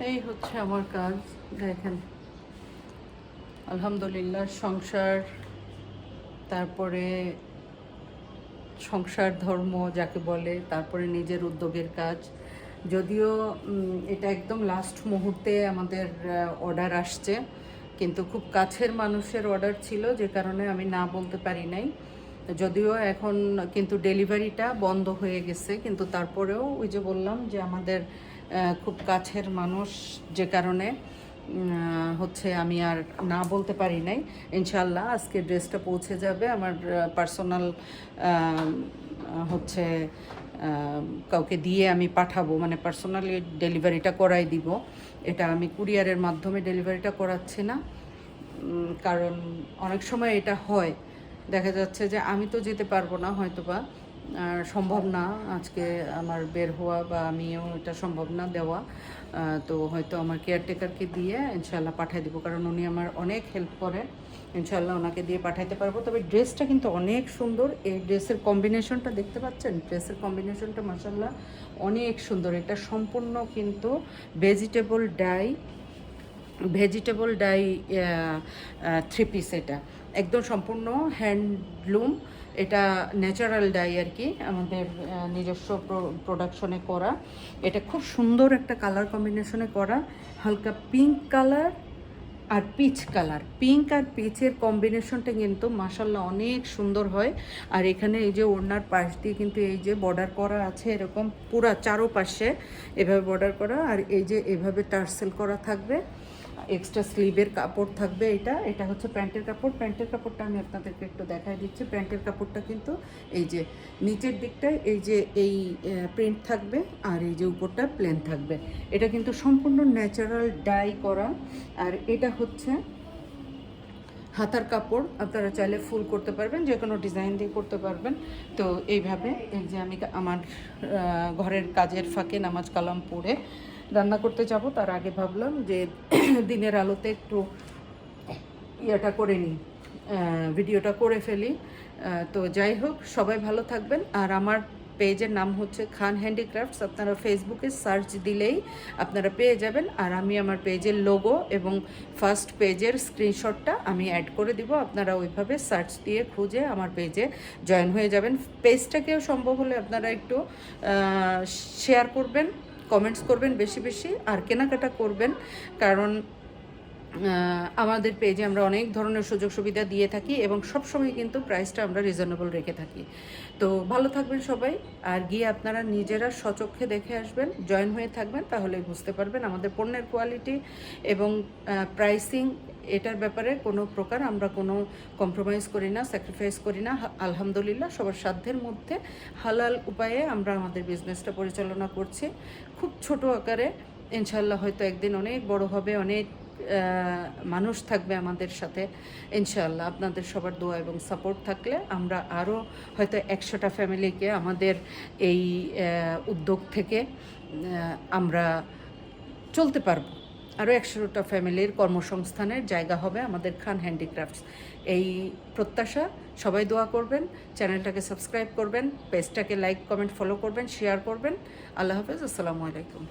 এই হচ্ছে আমার কাজ, দেখেন। আলহামদুলিল্লাহ, সংসার, তারপরে সংসার, ধর্ম যাকে বলে, তারপরে নিজের উদ্যোগের কাজ। যদিও এটা একদম লাস্ট মুহূর্তে আমাদের অর্ডার আসছে, কিন্তু খুব কাছের মানুষের অর্ডার ছিল, যে কারণে আমি না বলতে পারি নাই। যদিও এখন কিন্তু ডেলিভারিটা বন্ধ হয়ে গেছে, কিন্তু তারপরেও ওই যে বললাম যে আমাদের খুব কাছের মানুষ যে কারণে হচ্ছে আমি আর না বলতে পারি নাই। ইনশাল্লাহ আজকে ড্রেসটা পৌঁছে যাবে আমার পার্সোনাল হচ্ছে কাউকে দিয়ে আমি পাঠাবো। মানে পার্সোনালি ডেলিভারিটা করাই দিব। এটা আমি কুরিয়ারের মাধ্যমে ডেলিভারিটা করাচ্ছি না। কারণ অনেক সময় এটা হয়। দেখা যাচ্ছে যে আমি তো যেতে পারব না হয়তোবা। আর সম্ভব না আজকে আমার বের হওয়া বা আমিও এটা সম্ভব না দেওয়া। তো হয়তো আমার কেয়ারটেকারকে দিয়ে ইনশাল্লাহ পাঠিয়ে দেবো, কারণ উনি আমার অনেক হেল্প করে। ইনশাল্লাহ ওনাকে দিয়ে পাঠাইতে পারব। তবে ড্রেসটা কিন্তু অনেক সুন্দর। এই ড্রেসের কম্বিনেশনটা দেখতে পাচ্ছেন? ড্রেসের কম্বিনেশনটা মাসাল্লাহ অনেক সুন্দর। এটা সম্পূর্ণ কিন্তু vegetable dye vegetable dye three piece এটা। একদম সম্পূর্ণ হ্যান্ডলুম, এটা ন্যাচারাল ডাই আর কি, আমাদের নিজস্ব প্রোডাকশনে করা। এটা খুব সুন্দর একটা কালার কম্বিনেশনে করা, হালকা পিঙ্ক কালার আর পিচ কালার। পিঙ্ক আর পিচের কম্বিনেশনটা কিন্তু মাসাল্লাহ অনেক সুন্দর হয়। আর এখানে এই যে ওড়নার পাশ দিয়ে কিন্তু এই যে বর্ডার করা আছে এরকম পুরা চারোপাশে এভাবে বর্ডার করা, আর এই যে এভাবে টার্সেল করা থাকবে। এক্সট্রা স্লিভের কাপড় থাকবে এটা। এটা হচ্ছে প্যান্টের কাপড়। প্যান্টের কাপড়টা আমি আপনাদেরকে একটু দেখাই দিচ্ছি। প্যান্টের কাপড়টা কিন্তু এই যে নিচের দিকটায় এই যে এই প্রিন্ট থাকবে আর এই যে উপরটা প্লেন থাকবে। এটা কিন্তু সম্পূর্ণ ন্যাচারাল ডাই করা। আর এটা হচ্ছে হাতার কাপড়। আপনারা চাইলে ফুল করতে পারবেন যে কোনো ডিজাইন দিয়ে করতে পারবেন। তো এইভাবে এই যে আমি আমার ঘরের কাজের ফাঁকে নামাজ কালাম পড়ে রান্না করতে যাব, তার আগে ভাবলাম যে দিনের আলোতে একটু ইয়েটা করে নিই ভিডিওটা করে ফেলি। তো যাই হোক, সবাই ভালো থাকবেন। আর আমার পেজের নাম হচ্ছে খান হ্যান্ডিক্রাফটস, আপনারা ফেসবুকে সার্চ দিলেই আপনারা পেয়ে যাবেন। আর আমি আমার পেজের লোগো এবং ফার্স্ট পেজের স্ক্রিনশটটা আমি অ্যাড করে দিব, আপনারা ওইভাবে সার্চ দিয়ে খুঁজে আমার পেজে জয়েন হয়ে যাবেন। পেজটাকেও সম্ভব হলে আপনারা একটু শেয়ার করবেন। কমেন্টস করবেন বেশি বেশি আর কেনাকাটা করবেন। কারণ আমাদের পেজে আমরা অনেক ধরনের সুযোগ সুবিধা দিয়ে থাকি এবং সবসময় কিন্তু প্রাইসটা আমরা রিজনেবল রেখে থাকি। তো ভালো থাকবেন সবাই, আর গিয়ে আপনারা নিজেরা সচক্ষে দেখে আসবেন জয়েন হয়ে থাকবেন তাহলে বুঝতে পারবেন আমাদের পণ্যের কোয়ালিটি এবং প্রাইসিং এটার ব্যাপারে কোনো প্রকার আমরা কোনো কম্প্রোমাইজ করি না স্যাক্রিফাইস করি না। আলহামদুলিল্লাহ সবার সাধ্যের মধ্যে হালাল উপায়ে আমরা আমাদের বিজনেসটা পরিচালনা করছি। খুব ছোট আকারে ইনশাল্লাহ হয়তো একদিন অনেক বড় হবে, অনেক মানুষ থাকবে আমাদের সাথে ইনশাল্লাহ আপনাদের সবার দোয়া এবং সাপোর্ট থাকলে আমরা আরও হয়তো একশোটা ফ্যামিলিকে আমাদের এই উদ্যোগ থেকে আমরা চলতে পারব। আরও একশোটা ফ্যামিলির কর্মসংস্থানের জায়গা হবে আমাদের খান হ্যান্ডিক্রাফটস। এই প্রত্যাশা, সবাই দোয়া করবেন, চ্যানেলটাকে সাবস্ক্রাইব করবেন, পেজটাকে লাইক, কমেন্ট, ফলো করবেন, শেয়ার করবেন। আল্লাহ হাফেজ, আসসালামু আলাইকুম।